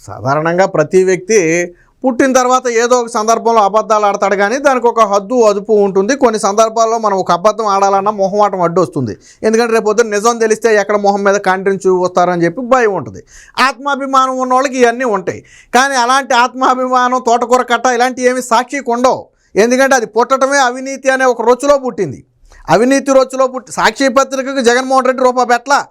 సాధారణంగా ప్రతి వ్యక్తి పుట్టిన తర్వాత ఏదో ఒక సందర్భంలో అబద్ధాలు ఆడతాడు కానీ దానికి ఒక హద్దు అదుపు ఉంటుంది. కొన్ని సందర్భాల్లో మనం ఒక అబద్ధం ఆడాలన్నా మొహమాటం అడ్డు వస్తుంది. ఎందుకంటే రేపు పొద్దున్న నిజం తెలిస్తే ఎక్కడ మొహం మీద కంటిని చూస్తారని చెప్పి భయం ఉంటుంది. ఆత్మాభిమానం ఉన్న వాళ్ళకి ఇవన్నీ ఉంటాయి. కానీ అలాంటి ఆత్మాభిమానం తోటకూర కట్ట ఇలాంటివి ఏమి సాక్షికి ఉండవు. ఎందుకంటే అది పుట్టడమే అవినీతి అనే ఒక రొచ్చులో పుట్టింది. అవినీతి రొచ్చులో పుట్టి సాక్షి పత్రికకు జగన్మోహన్ రెడ్డి రూపాయి పెట్టలా?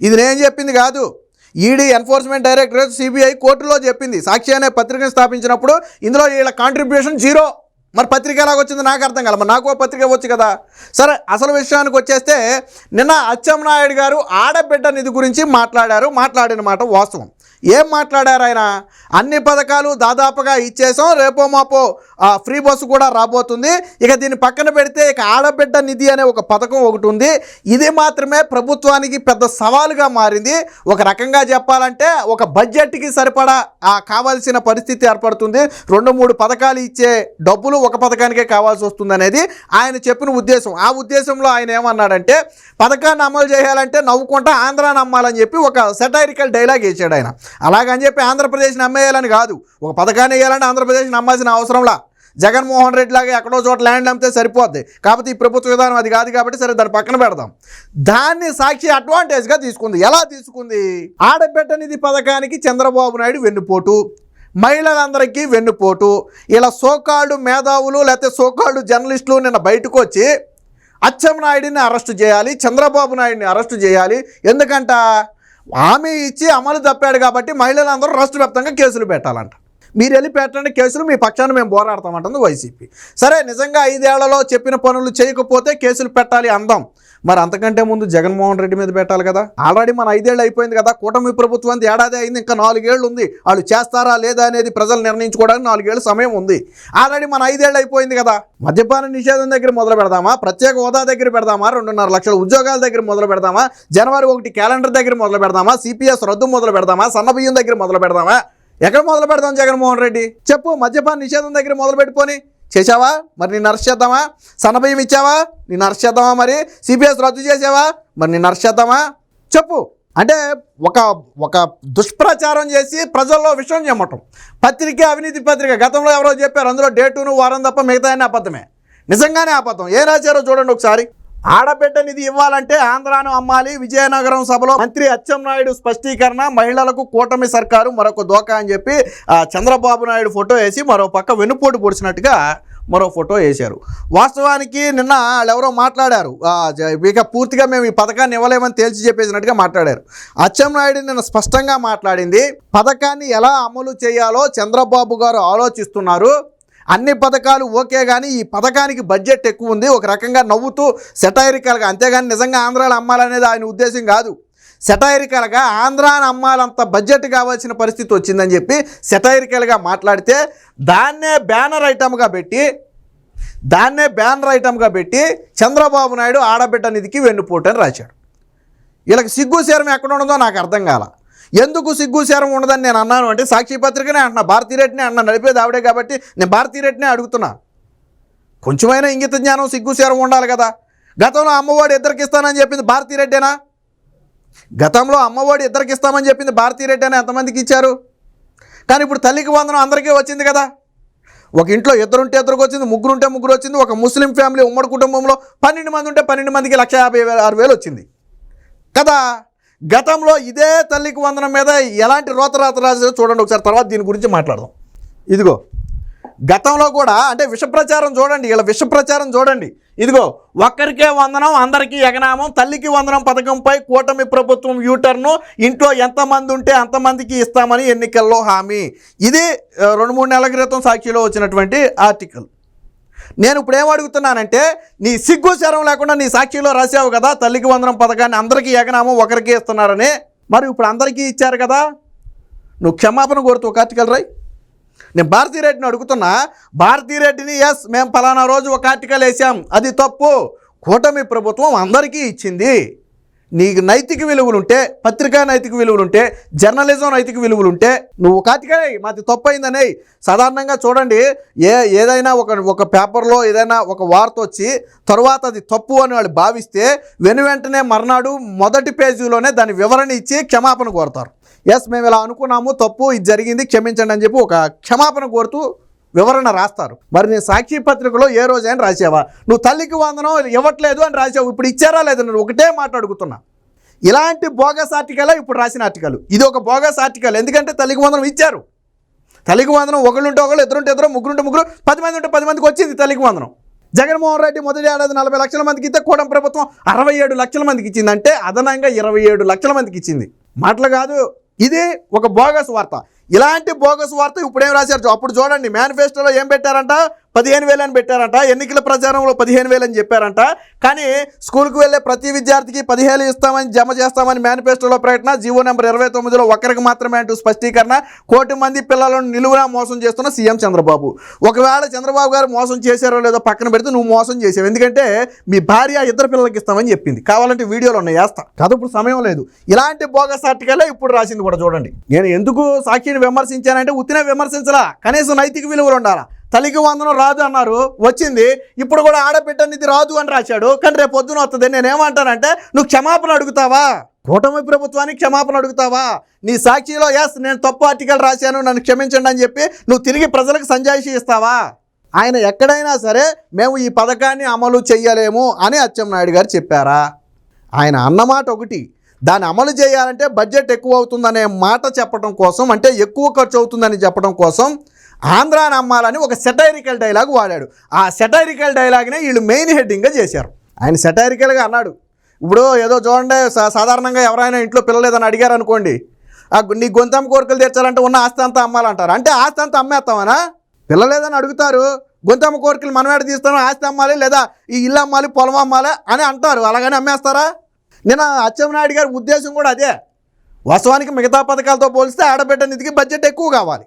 ఇది నేను చెప్పింది కాదు. ఈడీ ఎన్ఫోర్స్మెంట్ డైరెక్టరేట్ సిబిఐ కోర్టులో చెప్పింది. సాక్షి అనే పత్రికను స్థాపించినప్పుడు ఇందులో వీళ్ళ కాంట్రిబ్యూషన్ జీరో మరి పత్రిక ఎలాగొచ్చింది నాకు అర్థం కాల. మరి నాకు పత్రిక వచ్చు కదా? సరే అసలు విషయానికి వచ్చేస్తే నిన్న అచ్చెంనాయుడు గారు ఆడబిడ్డ నిధి గురించి మాట్లాడారు. మాట్లాడిన మాట వాస్తవం. ఏం మాట్లాడారు ఆయన? అన్ని పథకాలు దాదాపుగా ఇచ్చేసాం రేపో మాపో ఫ్రీ బస్సు కూడా రాబోతుంది. ఇక దీన్ని పక్కన పెడితే ఇక ఆడబిడ్డ నిధి అనే ఒక పథకం ఒకటి ఉంది. ఇది మాత్రమే ప్రభుత్వానికి పెద్ద సవాలుగా మారింది. ఒక రకంగా చెప్పాలంటే ఒక బడ్జెట్కి సరిపడా కావాల్సిన పరిస్థితి ఏర్పడుతుంది. రెండు మూడు పథకాలు ఇచ్చే డబ్బులు ఒక పథకానికే కావాల్సి వస్తుంది అనేది ఆయన చెప్పిన ఉద్దేశం. ఆ ఉద్దేశంలో ఆయన ఏమన్నాడంటే పథకాన్ని అమలు చేయాలంటే నవ్వుకుంటా ఆంధ్ర నమ్మాలని చెప్పి ఒక సెటైరికల్ డైలాగ్ వేసాడు ఆయన. అలాగని చెప్పి ఆంధ్రప్రదేశ్ని అమ్మేయాలని కాదు. ఒక పథకాన్ని వేయాలంటే ఆంధ్రప్రదేశ్ని అమ్మాల్సిన అవసరంలా. జగన్మోహన్ రెడ్డి లాగా ఎక్కడో చోట ల్యాండ్ అమ్మితే సరిపోద్ది. కాబట్టి ఈ ప్రభుత్వ విధానం అది కాదు కాబట్టి సరే దాన్ని పక్కన పెడదాం. దాన్ని సాక్షి అడ్వాంటేజ్గా తీసుకుంది. ఎలా తీసుకుంది? ఆడబిడ్డ నిధి పథకానికి చంద్రబాబు నాయుడు వెన్నుపోటు మహిళలందరికీ వెన్నుపోటు ఇలా సోకాళ్ళు మేధావులు లేకపోతే సోకాళ్ళు జర్నలిస్టులు నిన్న బయటకు వచ్చి అచ్చెన్నాయుడిని అరెస్టు చేయాలి చంద్రబాబు నాయుడిని అరెస్ట్ చేయాలి. ఎందుకంట? హామీ ఇచ్చి అమలు తప్పాడు కాబట్టి మహిళలందరూ రాష్ట్ర వ్యాప్తంగా కేసులు పెట్టాలంట. మీరు వెళ్ళి పెట్టండి కేసులు మీ పక్షాన్ని మేము పోరాడతామంటుంది వైసీపీ. సరే నిజంగా ఐదేళ్ళలో చెప్పిన పనులు చేయకపోతే కేసులు పెట్టాలి అందాం. మరి అంతకంటే ముందు జగన్మోహన్ రెడ్డి మీద పెట్టాలి కదా? ఆల్రెడీ మన ఐదేళ్ళు అయిపోయింది కదా కూటమి ప్రభుత్వం ఏడాది అయింది ఇంకా నాలుగేళ్ళు ఉంది. వాళ్ళు చేస్తారా లేదా అనేది ప్రజలు నిర్ణయించుకోవడానికి నాలుగేళ్ళు సమయం ఉంది. ఆల్రెడీ మన ఐదేళ్ళు అయిపోయింది కదా మద్యపాన నిషేధం దగ్గర మొదలు పెడదామా? ప్రత్యేక హోదా దగ్గర పెడదామా? రెండున్నర లక్షల ఉద్యోగాల దగ్గర మొదలు పెడదామా? జనవరి ఒకటి క్యాలెండర్ దగ్గర మొదలు పెడదామా? సిపిఎస్ రద్దు మొదలు పెడదామా? సన్నబియ్యం దగ్గర మొదలు పెడదామా? ఎక్కడ మొదలు పెడదాం జగన్మోహన్ రెడ్డి? చెప్పు మద్యపాన నిషేధం దగ్గర మొదలు పెట్టుకొని. చేసావా మరి నేను అరెస్ట్ చేద్దామా? సన్నభయం ఇచ్చావా? నీ అరెస్ట్ చేద్దామా మరి? సిపిఎస్ రద్దు చేసావా మరి నేను అరెస్ట్ చేద్దామా? చెప్పు. అంటే ఒక ఒక దుష్ప్రచారం చేసి ప్రజల్లో విషయం చెమ్మటం. పత్రిక అవినీతి పత్రిక గతంలో ఎవరో చెప్పారు అందులో డేటును వారం తప్ప మిగతా అన్ని అబద్ధమే. నిజంగానే అబద్ధం. ఏం రాశారో చూడండి ఒకసారి. ఆడబిడ్డ నిధి ఇవ్వాలంటే ఆంధ్రాను అమ్మాలి విజయనగరం సభలో మంత్రి అచ్చెన్నాయుడు స్పష్టీకరణ మహిళలకు కూటమి సర్కారు మరొక దోకా అని చెప్పి చంద్రబాబు నాయుడు ఫోటో వేసి మరో పక్క వెనుపోటు పొడిచినట్టుగా మరో ఫోటో వేశారు. వాస్తవానికి నిన్న వాళ్ళు ఎవరో మాట్లాడారు ఇక పూర్తిగా మేము ఈ పథకాన్ని ఇవ్వలేమని తేల్చి చెప్పేసినట్టుగా మాట్లాడారు. అచ్చెన్నాయుడు నిన్న స్పష్టంగా మాట్లాడింది పథకాన్ని ఎలా అమలు చేయాలో చంద్రబాబు గారు ఆలోచిస్తున్నారు. అన్ని పథకాలు ఓకే కానీ ఈ పథకానికి బడ్జెట్ ఎక్కువ ఉంది. ఒక రకంగా నవ్వుతూ సెటైరికల్గా అంతేగాని నిజంగా ఆంధ్రాలో అమ్మాలనేది ఆయన ఉద్దేశం కాదు. సెటైరికల్గా ఆంధ్రాని అమ్మాలంత బడ్జెట్ కావాల్సిన పరిస్థితి వచ్చిందని చెప్పి సెటైరికల్గా మాట్లాడితే దాన్నే బ్యానర్ ఐటమ్గా పెట్టి దాన్నే బ్యానర్ ఐటమ్గా పెట్టి చంద్రబాబు నాయుడు ఆడబిడ్డ నిధికి వెన్నుపోటు అని రాశాడు. వీళ్ళకి సిగ్గు శరం ఎక్కడ ఉండదో నాకు అర్థం కాల. ఎందుకు సిగ్గు శరం ఉండదని నేను అన్నాను? అంటే సాక్షిపత్రికనే అంటున్నా భారతీ భారతీరెడ్డినే అన్న నడిపేది ఆవిడే కాబట్టి నేను భారతీరెడ్డినే అడుగుతున్నా. కొంచెమైనా ఇంగిత జ్ఞానం సిగ్గు శరం ఉండాలి కదా. గతంలో అమ్మఒడి ఇద్దరికి ఇస్తానని చెప్పింది భారతీరెడ్డేనా గతంలో అమ్మఒడి ఇద్దరికి ఇస్తామని చెప్పింది భారతీయ అని ఎంతమందికి ఇచ్చారు? కానీ ఇప్పుడు తల్లికి వందనం అందరికీ వచ్చింది కదా. ఒక ఇంట్లో ఇద్దరుంటే ఇద్దరికి వచ్చింది ముగ్గురు ఉంటే ముగ్గురు వచ్చింది ఒక ముస్లిం ఫ్యామిలీ ఉమ్మడి కుటుంబంలో పన్నెండు మంది ఉంటే పన్నెండు మందికి లక్ష యాభై వేల ఆరు వేలు వచ్చింది. కదా? గతంలో ఇదే తల్లికి వందనం మీద ఎలాంటి రోతరాత రాజు చూడండి ఒకసారి తర్వాత దీని గురించి మాట్లాడదాం. ఇదిగో గతంలో కూడా అంటే విషప్రచారం చూడండి ఇలా విషప్రచారం చూడండి. ఇదిగో ఒక్కరికే వందనం అందరికీ ఎగనామం తల్లికి వందనం పథకంపై కూటమి ప్రభుత్వం యూటర్ను ఇంట్లో ఎంతమంది ఉంటే అంతమందికి ఇస్తామని ఎన్నికల్లో హామీ. ఇది రెండు మూడు నెలల క్రితం సాక్షిలో వచ్చినటువంటి ఆర్టికల్. నేను ఇప్పుడు ఏం అడుగుతున్నానంటే నీ సిగ్గు శరం లేకుండా నీ సాక్షిలో రాసావు కదా తల్లికి వందనం పథకాన్ని అందరికీ ఏకనామం ఒకరికి ఇస్తున్నారని. మరి ఇప్పుడు అందరికీ ఇచ్చారు కదా. నువ్వు క్షమాపణ కోరుతూ ఒక ఆర్టికల్ రాయి. నేను భారతీరెడ్డిని అడుగుతున్నా భారతీరెడ్డిని ఎస్ మేము ఫలానా రోజు ఒక ఆర్టికల్ వేసాం. అది తప్పు. కూటమి ప్రభుత్వం అందరికీ ఇచ్చింది. నీకు నైతిక విలువలు ఉంటే పత్రికా నైతిక విలువలు ఉంటే జర్నలిజం నైతిక విలువలు ఉంటే నువ్వు కాతికే మాది తప్పైందనే సాధారణంగా చూడండి ఏ ఏదైనా ఒక ఒక పేపర్లో ఏదైనా ఒక వార్త వచ్చి తర్వాత అది తప్పు అని వాళ్ళు భావిస్తే వెను వెంటనే మర్నాడు మొదటి పేజీలోనే దాని వివరణ ఇచ్చి క్షమాపణ కోరుతారు. ఎస్ మేము ఇలా అనుకున్నాము తప్పు ఇది జరిగింది క్షమించండి అని చెప్పి ఒక క్షమాపణ కోరుతూ వివరణ రాస్తారు. మరి నేను సాక్షి పత్రికలో ఏ రోజైనా రాసావా? నువ్వు తల్లికి వందనం ఇవ్వట్లేదు అని రాసావు ఇప్పుడు ఇచ్చారా లేదా నేను ఒకటే మాట్లాడుకుతున్నా ఇలాంటి బోగస్ ఆర్టికలే ఇప్పుడు రాసిన ఆర్టికల్. ఇది ఒక బోగస్ ఆర్టికల్. ఎందుకంటే తల్లికి వందనం ఇచ్చారు. తల్లికి వందనం ఒకళ్ళుంటే ఒకళ్ళు ఇద్దరుంటే ఇద్దరు ముగ్గురుంటే ముగ్గురు పది మంది ఉంటే పది మందికి వచ్చింది తల్లికి వందనం. జగన్మోహన్ రెడ్డి మొదటి ఏడాది నలభై లక్షల మందికి ఇస్తే కూడం ప్రభుత్వం అరవై ఏడు లక్షల మందికి ఇచ్చిందంటే అదనంగా ఇరవై ఏడు లక్షల మందికి ఇచ్చింది. మాటలు కాదు ఇది ఒక బోగస్ వార్త. ఇలాంటి బోగస్ వార్త ఇప్పుడేం రాశారు అప్పుడు చూడండి మేనిఫెస్టోలో ఏం పెట్టారంట? పదిహేను వేలు అని పెట్టారంట. ఎన్నికల ప్రచారంలో పదిహేను వేలు అని చెప్పారంట. కానీ స్కూల్కి వెళ్ళే ప్రతి విద్యార్థికి పదిహేను ఇస్తామని జమ చేస్తామని మేనిఫెస్టోలో ప్రకటన జీవో నెంబర్ ఇరవై తొమ్మిదిలో ఒక్కరికి మాత్రమే అంటూ స్పష్టీకరణ. కోటి మంది పిల్లలను నిలువునా మోసం చేస్తున్న సీఎం చంద్రబాబు. ఒకవేళ చంద్రబాబు గారు మోసం చేశారో లేదో పక్కన పెడితే నువ్వు మోసం చేసావు. ఎందుకంటే మీ భార్య ఇద్దరు పిల్లలకి ఇస్తామని చెప్పింది. కావాలంటే వీడియోలు ఉన్నాయి వేస్తా. కాదు ఇప్పుడు సమయం లేదు. ఇలాంటి బోగస్ ఆర్టికలే ఇప్పుడు రాసింది కూడా చూడండి. నేను ఎందుకు సాక్షిని విమర్శించానంటే ఉత్తినే విమర్శించలా. కనీసం నైతిక విలువలు ఉండాలా. తల్లికి వందనం రాదు అన్నారు. వచ్చింది. ఇప్పుడు కూడా ఆడబిడ్డనిది రాదు అని రాశాడు. కానీ రేపు పొద్దున వస్తుంది నేనేమంటానంటే నువ్వు క్షమాపణ అడుగుతావా? కూటమి ప్రభుత్వానికి క్షమాపణ అడుగుతావా? నీ సాక్షిలో ఎస్ నేను తప్పు ఆర్టికల్ రాశాను. నన్ను క్షమించండి అని చెప్పి నువ్వు తిరిగి ప్రజలకు సంజాయిషి ఇస్తావా? ఆయన ఎక్కడైనా సరే మేము ఈ పథకాన్ని అమలు చేయలేము అని అచ్చెన్నాయుడు గారు చెప్పారా? ఆయన అన్నమాట ఒకటి. దాన్ని అమలు చేయాలంటే బడ్జెట్ ఎక్కువ అవుతుందనే మాట చెప్పడం కోసం అంటే ఎక్కువ ఖర్చు అవుతుందని చెప్పడం కోసం ఆంధ్రా నమ్మాలని ఒక సెటైరికల్ డైలాగ్ వాడాడు. ఆ సెటైరికల్ డైలాగ్నే వీళ్ళు మెయిన్ హెడ్డింగ్గా చేశారు. ఆయన సెటైరికల్గా అన్నాడు. ఇప్పుడు ఏదో చూడండి సా- సాధారణంగా ఎవరైనా ఇంట్లో పిల్లలేదని అడిగారు అనుకోండి ఆ నీ గొంతమ్మ కోరికలు తీర్చాలంటే ఉన్న ఆస్తి అంతా అమ్మాలంటారు? అంటే ఆస్తి అంతా అమ్మేస్తామనా? పిల్లలేదని అడుగుతారు గొంతమ్మ కోరికలు మనమేడ తీస్తాను ఆస్తి అమ్మాలి లేదా ఈ ఇల్లు అమ్మాలి పొలం అమ్మాలి అని అంటారు. అలాగని అమ్మేస్తారా? నేను అచ్చెన్నాయుడు గారి ఉద్దేశం కూడా అదే. వాస్తవానికి మిగతా పథకాలతో పోలిస్తే ఆడబిడ్డ నిధికి బడ్జెట్ ఎక్కువ కావాలి.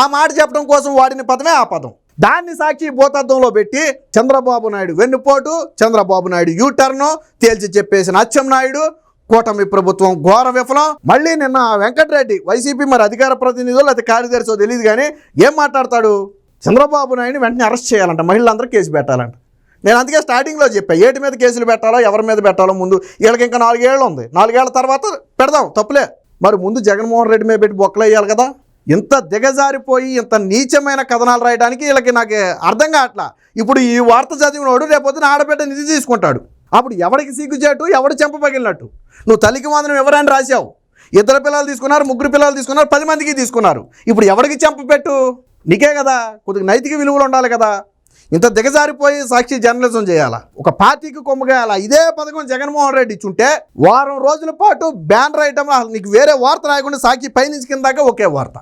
ఆ మాట చెప్పడం కోసం వాడిన పదమే ఆ పదం. దాన్ని సాక్షి భూతద్దంలో పెట్టి చంద్రబాబు నాయుడు వెన్నుపోటు చంద్రబాబు నాయుడు యూటర్ను తేల్చి చెప్పేసిన అచ్చెన్నాయుడు కూటమి ప్రభుత్వం ఘోర విఫలం. మళ్ళీ నిన్న వెంకటరెడ్డి వైసీపీ మరి అధికార ప్రతినిధులు లేకపోతే కార్యదర్శో తెలియదు కానీ ఏం మాట్లాడతాడు? చంద్రబాబు నాయుడిని వెంటనే అరెస్ట్ చేయాలంట మహిళలందరూ కేసు పెట్టాలంట. నేను అందుకే స్టార్టింగ్లో చెప్పా ఏటి మీద కేసులు పెట్టాలో ఎవరి మీద పెట్టాలో ముందు. వీళ్ళకి ఇంకా నాలుగేళ్ళు ఉంది. నాలుగేళ్ళ తర్వాత పెడదాం తప్పులే. మరి ముందు జగన్మోహన్ రెడ్డి మీద పెట్టి బొక్కలు వేయాలి కదా. ఇంత దిగజారిపోయి ఇంత నీచమైన కథనాలు రాయడానికి వీళ్ళకి నాకు అర్థం కావట్లా. ఇప్పుడు ఈ వార్త చదివినోడు రేపొద్దున ఆడబిడ్డ నిధి తీసుకుంటాడు. అప్పుడు ఎవరికి సిగ్గుచేటు ఎవడు చెంప పగిలినట్టు? నువ్వు తల్లికి మాత్రం ఎవరైనా రాశావు? ఇద్దరు పిల్లలు తీసుకున్నారు ముగ్గురు పిల్లలు తీసుకున్నారు పది మందికి తీసుకున్నారు. ఇప్పుడు ఎవరికి చెంప పెట్టు? నీకే కదా. కొద్దిగా నైతిక విలువలు ఉండాలి కదా. ఇంత దిగజారిపోయి సాక్షి జర్నలిజం చేయాలా? ఒక పార్టీకి కొమ్మగాయాలా? ఇదే పథకం జగన్మోహన్ రెడ్డి ఇచ్చుంటే వారం రోజుల పాటు బ్యాన్ రాయటం అసలు నీకు వేరే వార్త రాయకుండా సాక్షి పైనుంచి కిందాక ఒకే వార్త.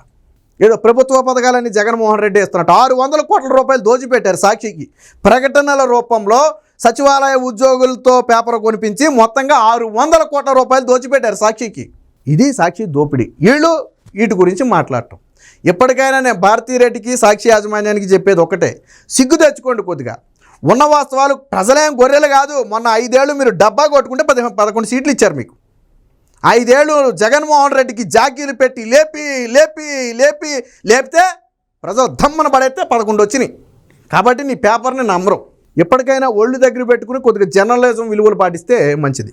ఏదో ప్రభుత్వ పథకాలన్నీ జగన్మోహన్ రెడ్డి ఇస్తున్నట్టు ఆరు వందల కోట్ల రూపాయలు దోచిపెట్టారు సాక్షికి. ప్రకటనల రూపంలో సచివాలయ ఉద్యోగులతో పేపర్ కొనిపించి మొత్తంగా ఆరు వందల కోట్ల రూపాయలు దోచిపెట్టారు సాక్షికి. ఇది సాక్షి దోపిడీ. వీళ్ళు వీటి గురించి మాట్లాడటం. ఎప్పటికైనా నేను భారతీరెడ్డికి సాక్షి యాజమాన్యానికి చెప్పేది ఒకటే. సిగ్గు తెచ్చుకోండి కొద్దిగా. ఉన్న వాస్తవాలు ప్రజలేం గొర్రెలు కాదు. మొన్న ఐదేళ్ళు మీరు డబ్బా కొట్టుకుంటే పది పదకొండు సీట్లు ఇచ్చారు మీకు. ఐదేళ్ళు జగన్మోహన్ రెడ్డికి జాకీలు పెట్టి లేపి లేపి లేపి లేపితే ప్రజలు దమ్మన పడైతే పదకొండు వచ్చినాయి. కాబట్టి నీ పేపర్ని నమ్మరు. ఎప్పటికైనా ఒళ్ళు దగ్గర పెట్టుకుని కొద్దిగా జర్నలిజం విలువలు పాటిస్తే మంచిది.